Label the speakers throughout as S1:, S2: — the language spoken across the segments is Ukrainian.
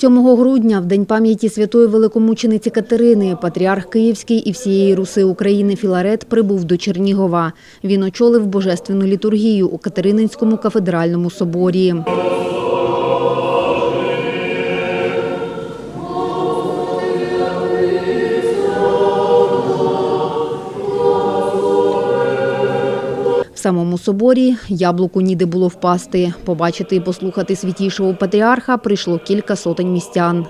S1: 7 грудня, в день пам'яті святої великомучениці Катерини, патріарх Київський і всієї Руси України Філарет прибув до Чернігова. Він очолив божественну літургію у Катерининському кафедральному соборі. Самому соборі яблуку ніде було впасти. Побачити і послухати святішого патріарха прийшло кілька сотень містян.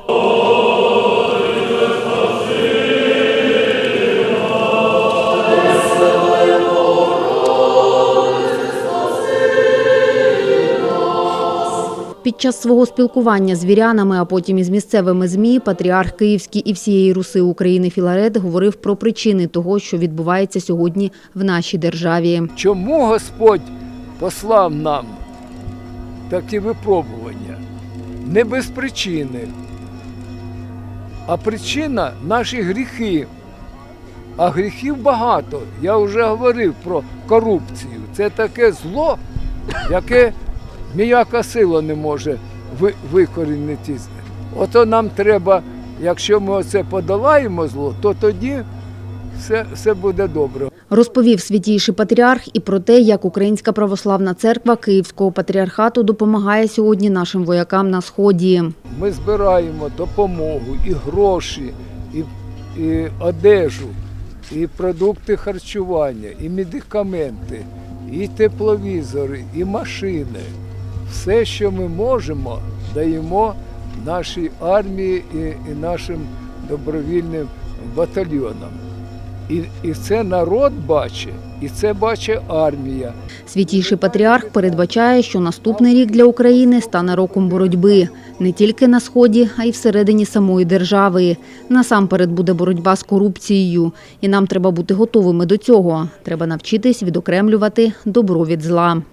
S1: Під час свого спілкування з вірянами, а потім із місцевими ЗМІ, патріарх Київський і всієї Руси України Філарет говорив про причини того, що відбувається сьогодні в нашій державі.
S2: Чому Господь послав нам такі випробування? Не без причини. А причина наші гріхи. А гріхів багато. Я вже говорив про корупцію. Це таке зло, яке ніяка сила не може ви- викорінити. Ото нам треба, якщо ми оце подолаємо зло, то тоді все, все буде добре.
S1: Розповів святійший патріарх і про те, як Українська православна церква Київського патріархату допомагає сьогодні нашим воякам на сході.
S2: Ми збираємо допомогу, і гроші, і, і одежу, і продукти харчування, і медикаменти, і тепловізори, і машини. Все, що ми можемо, даємо нашій армії і, і нашим добровільним батальйонам. І, і це народ бачить, і це бачить армія.
S1: Святійший патріарх передбачає, що наступний рік для України стане роком боротьби не тільки на сході, а й всередині самої держави. Насамперед буде боротьба з корупцією, і нам треба бути готовими до цього. Треба навчитись відокремлювати добро від зла.